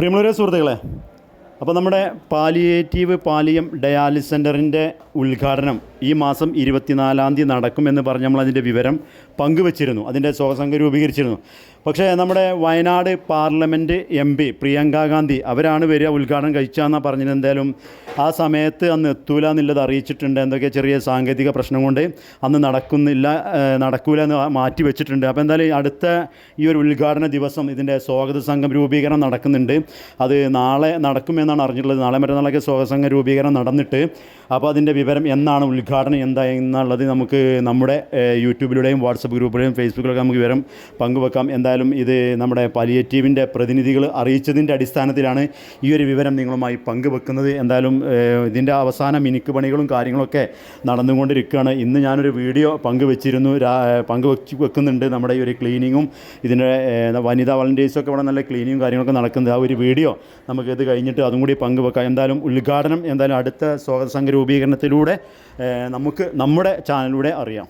പ്രിയമുള്ളവരെ സുഹൃത്തുക്കളെ അപ്പോൾ നമ്മുടെ പാലിയേറ്റീവ് പാലിയം ഡയാലിസ് സെന്ററിന്റെ ഉദ്ഘാടനം ഈ മാസം ഇരുപത്തിനാലാം തീയതി നടക്കുമെന്ന് പറഞ്ഞ് നമ്മൾ അതിന്റെ വിവരം പങ്കുവച്ചിരുന്നു. അതിന്റെ ശോകസംഘം രൂപീകരിച്ചിരുന്നു. പക്ഷേ നമ്മുടെ Wayanad parliament M P Priyanka Gandhi അവരാണ് വരിക ഉദ്ഘാടനം കഴിച്ചാന്നാണ് പറഞ്ഞത്. എന്തായാലും ആ സമയത്ത് അന്ന് എത്തൂല എന്നുള്ളത് അറിയിച്ചിട്ടുണ്ട്. എന്തൊക്കെ ചെറിയ സാങ്കേതിക പ്രശ്നം കൊണ്ട് അന്ന് നടക്കുന്നില്ല നടക്കൂല എന്ന് മാറ്റി വെച്ചിട്ടുണ്ട്. അപ്പോൾ എന്തായാലും അടുത്ത ഈ ഒരു ഉദ്ഘാടന ദിവസം ഇതിന്റെ സ്വാഗത സംഘം രൂപീകരണം നടക്കുന്നുണ്ട്. അത് നാളെ നടക്കുമെന്നാണ് അറിഞ്ഞിട്ടുള്ളത്. നാളെ മറ്റന്നാളൊക്കെ സ്വാഗത സംഘം രൂപീകരണം നടന്നിട്ട് അപ്പോൾ അതിന്റെ വിവരം എന്നാണ് ഉദ്ഘാടനം എന്താ എന്നുള്ളത് നമുക്ക് നമ്മുടെ യൂട്യൂബിലൂടെയും വാട്സപ്പ് ഗ്രൂപ്പിലൂടെയും ഫേസ്ബുക്കിലൊക്കെ നമുക്ക് വിവരം പങ്കുവെക്കാം. എന്തായാലും ഇത് നമ്മുടെ പാലിയേറ്റീവിന്റെ പ്രതിനിധികൾ അറിയിച്ചതിന്റെ അടിസ്ഥാനത്തിലാണ് ഈ ഒരു വിവരം നിങ്ങളുമായി പങ്കുവെക്കുന്നത്. എന്തായാലും ഇതിന്റെ അവസാന മിനുക്ക് പണികളും കാര്യങ്ങളൊക്കെ നടന്നുകൊണ്ടിരിക്കുകയാണ്. ഇന്ന് ഞാനൊരു വീഡിയോ പങ്കുവെച്ചിരുന്നു. പങ്കുവെച്ച് വെക്കുന്നുണ്ട് നമ്മുടെ ഈ ഒരു ക്ലീനിങ്ങും. ഇതിന്റെ വനിതാ വളണ്ടിയേഴ്സൊക്കെ ഇവിടെ നല്ല ക്ലീനിങ്ങും കാര്യങ്ങളൊക്കെ നടക്കുന്നത് ആ ഒരു വീഡിയോ നമുക്ക് ഇത് കഴിഞ്ഞിട്ട് അതും കൂടി പങ്കുവെക്കാം. എന്തായാലും ഉദ്ഘാടനം എന്തായാലും അടുത്ത സ്വാഗത സംഘ രൂപീകരണത്തിലൂടെ നമുക്ക് നമ്മുടെ ചാനലിലൂടെ അറിയാം.